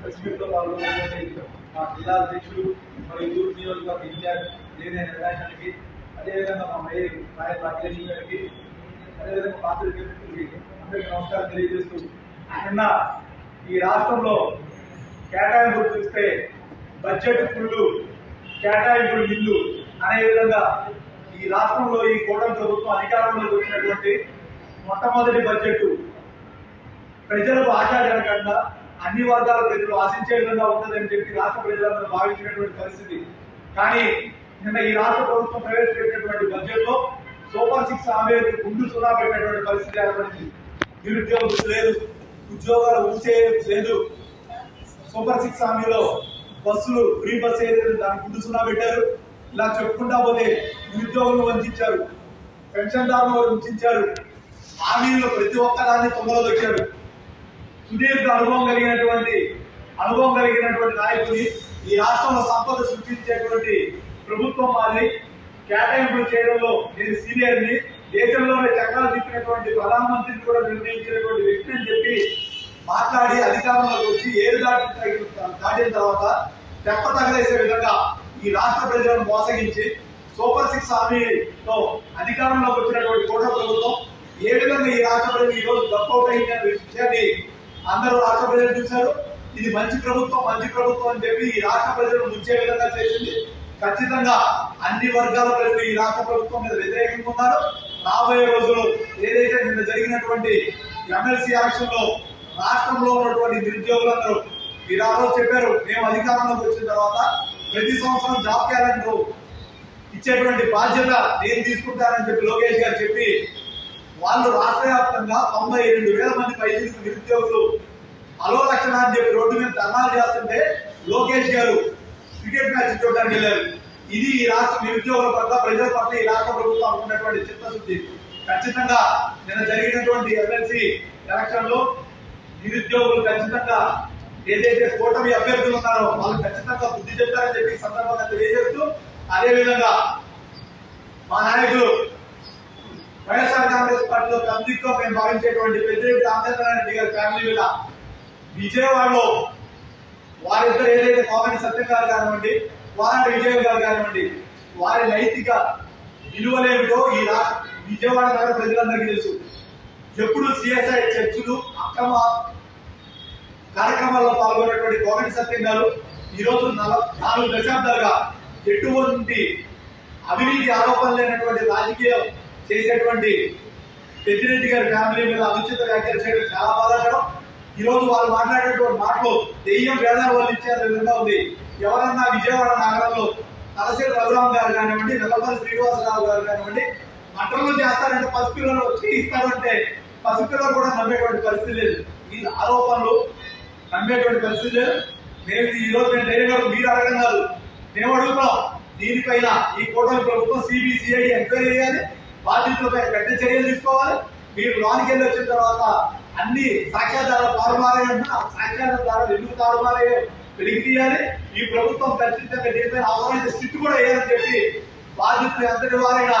Press meet మా జిల్లా అధ్యక్షుడు మరియు తూర్పు నియోజకవర్గ ఇన్ఛార్జ్ లేని నిర్ణయానికి అదేవిధంగా మా మేయర్ రాయల్ రాకేష్ గారికి అదేవిధంగా పాత్రికేయులకి అందరికీ నమస్కారం తెలియజేస్తూ నిన్న ఈ రాష్ట్రంలో కేటాయింపులు చూస్తే బడ్జెట్ ఫుల్లు కేటాయింపులు నిల్లు అనే విధంగా ఈ రాష్ట్రంలో ఈ కూటమి ప్రభుత్వం అధికారంలోకి వచ్చినటువంటి మొట్టమొదటి బడ్జెట్ ప్రజలకు ఆశాజనకంగా అన్ని వర్గాల ప్రజలు ఆశించే విధంగా ఉంటుందని చెప్పి రాష్ట్ర ప్రజలందరూ భావించినటువంటి పరిస్థితి. కానీ నిన్న ఈ రాష్ట్ర ప్రభుత్వం ప్రవేశపెట్టినటువంటి బడ్జెట్లో సూపర్ సిక్స్ హామీ గుండు సున్నా పెట్టినటువంటి పరిస్థితి ఏర్పడింది. నిరుద్యోగులు లేదు ఉద్యోగాలు ఉంచే లేదు. సూపర్ సిక్స్ హామీలో బస్సులు ఫ్రీ బస్సు ఏదైతే దాన్ని గుండు సున్నా పెట్టారు. ఇలా చెప్పుకుంటా పోతే నిరుద్యోగులు వంచారు పెన్షన్దారులు వంచారు. హామీలో ప్రతి ఒక్కదాన్ని తొందరలో దొక్కారు. సుదీర్ఘ అనుభవం కలిగినటువంటి అనుభవం కలిగినటువంటి నాయకుని ఈ రాష్ట్రంలో సంపద సృష్టించేటువంటి ప్రభుత్వం మాది. కేటాయింపులు చేయడంలో నేను సీనియర్ని. దేశంలోనే చక్రాలు తిప్పినటువంటి ప్రధానమంత్రిని కూడా నిర్ణయించినటువంటి వ్యక్తి అని చెప్పి మాట్లాడి అధికారంలోకి వచ్చి ఏడు దాటి తగిన- దాటిన తర్వాత తెప్ప తగలేసే విధంగా ఈ రాష్ట్ర ప్రజలను మోసగించి సూపర్ సిక్స్ హామీతో అధికారంలోకి వచ్చినటువంటి కోట ప్రభుత్వం ఏ విధంగా ఈ రాష్ట్ర ప్రజలు ఈ రోజు డబ్బౌట్ అయింది అనే విషయాన్ని అందరూ రాష్ట్ర ప్రజలు చూశారు. ఇది మంచి ప్రభుత్వం మంచి ప్రభుత్వం అని చెప్పి ఈ రాష్ట్ర ప్రజలను ముంచే విధంగా చేసింది. ఖచ్చితంగా అన్ని వర్గాల ప్రజలు ఈ రాష్ట్ర ప్రభుత్వం మీద వ్యతిరేకంగా ఉన్నారు. రాబోయే రోజులు ఏదైతే నిన్న జరిగినటువంటి ఎమ్మెల్సీ ఎలక్షన్లో రాష్ట్రంలో ఉన్నటువంటి నిరుద్యోగులందరూ మీరు ఆ రోజు చెప్పారు మేము అధికారంలోకి వచ్చిన తర్వాత ప్రతి సంవత్సరం జాబ్ క్యాలెండర్ ఇచ్చేటువంటి బాధ్యత నేను తీసుకుంటానని చెప్పి లోకేష్ గారు చెప్పి వాళ్ళు రాష్ట్ర వ్యాప్తంగా తొంభై రెండు వేల మంది పైసలు నిరుద్యోగులు అలో లక్షణ అని చెప్పి రోడ్డు మీద ధర్నాలు చేస్తుంటే లోకేష్ గారు క్రికెట్ మ్యాచ్ చూడడానికి వెళ్ళారు. ఇది ఈ రాష్ట్ర నిరుద్యోగుల పట్ల ప్రజల పట్ల ఈ రాష్ట్ర ప్రభుత్వం ఉన్నటువంటి చిత్తశుద్ధి. ఖచ్చితంగా నిన్న జరిగినటువంటి ఎమ్మెల్సీ ఎలక్షన్లో నిరుద్యోగులు ఖచ్చితంగా ఏదైతే కూటమి అభ్యర్థులు ఉన్నారో వాళ్ళు ఖచ్చితంగా బుద్ధి చెప్తారని చెప్పి సందర్భంగా తెలియజేస్తూ అదేవిధంగా మా నాయకులు వైఎస్ఆర్ కాంగ్రెస్ పార్టీలో కమ్యూనిటీగా మేము భావించేటువంటి పెద్దిరెడ్డి రామచంద్రారెడ్డి గారి ఫ్యామిలీ మీద విజయవాడలో వారిద్దరు ఏదైతే కోమటి సత్యం గారు కానివ్వండి వారాడి విజయ్ గారు కానివ్వండి వారి నైతిక విలువలేమిటో ఈ విజయవాడ నగర ప్రజలందరికీ తెలుసు. ఎప్పుడు సిఎస్ఐ చర్చలు అక్రమ కార్యక్రమాల్లో పాల్గొన్నటువంటి కోమటి సత్యం గారు ఈ రోజు నాలుగు దశాబ్దాలుగా ఎటువంటి అవినీతి ఆరోపణలు లేనటువంటి రాజకీయ చేసేటువంటి పెద్దిరెడ్డి గారి ఫ్యామిలీ మీద అనుచిత వ్యాఖ్యలు చేయడం చాలా బాధాకరం. ఈరోజు వాళ్ళు మాట్లాడేటువంటి మాటలు దెయ్యం వేదాలు వాళ్ళు ఇచ్చారు విధంగా ఉంది. ఎవరన్నా విజయవాడ నగరంలో తలసేరు రఘురామ్ గారు కానివ్వండి నల్లపల్లి శ్రీనివాసరావు గారు కానివ్వండి మంటలు చేస్తారంటే పసిపిల్లలు చేయిస్తారంటే పసిపిల్లలు కూడా నమ్మేటువంటి పరిస్థితి లేదు. ఈ ఆరోపణలు నమ్మేటువంటి పరిస్థితి లేదు. మేము ఈ రోజు మేము ధైర్యంగా మీరు అడగడం కాదు. మేము అడుగుతాం దీనిపైన ఈ కూటమి ప్రభుత్వం సిబిసిఐడి ఎంక్వైరీ చేయాలి. బాధితులపై పెద్ద చర్యలు తీసుకోవాలి. మీరు లోనికి వెళ్ళి వచ్చిన తర్వాత అన్ని సాక్ష్యాధారాలు తారుమారయ్యన్నా సాక్ష్యాధారాలు ఎందుకు తారుమారయ్యో? వెలికి తీయాలి. ఈ ప్రభుత్వం ఖచ్చితంగా దీనిపైన అవసరమైన స్థితి కూడా వేయాలని చెప్పి బాధితులు ఎంతటి వారైనా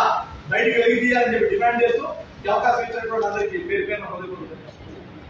బయటికి వెలికి తీయాలని చెప్పి డిమాండ్ చేస్తూ ఈ అవకాశం ఇచ్చినటువంటి అందరికీ పేరు పేరు